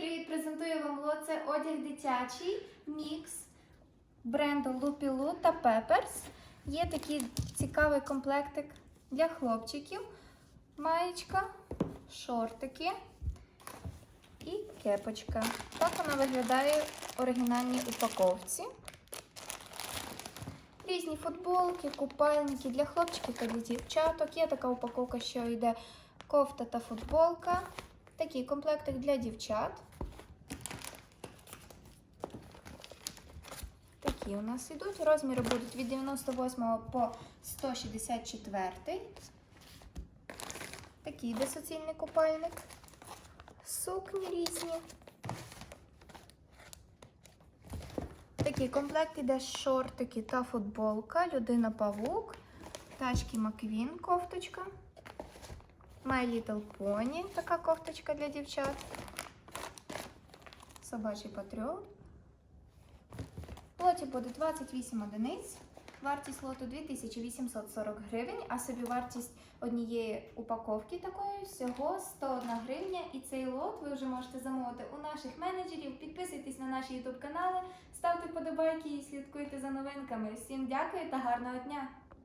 привіт! Презентую вам лот. Це одяг дитячий, мікс бренду Lupilou та Peppers. Є такий цікавий комплектик для хлопчиків. Маєчка, шортики і кепочка. Так вона виглядає в оригінальній упаковці. Різні футболки, купальники для хлопчиків та для дівчаток. Є така упаковка, що йде кофта та футболка. Такий комплектик для дівчат. Такі у нас йдуть. Розміри будуть від 98 по 164. Такий йде суцільний купальник. Сукні різні. Такий комплект іде шортики та футболка, людина павук, тачки Маквін, кофточка. My Little Pony, така кофточка для дівчат. Собачий патріот. В лоті буде 28 одиниць. Вартість лоту 2840 гривень, а собівартість однієї упаковки такої всього 101 гривня. І цей лот ви вже можете замовити у наших менеджерів. Підписуйтесь на наші YouTube канали, ставте вподобайки і слідкуйте за новинками. Всім дякую та гарного дня!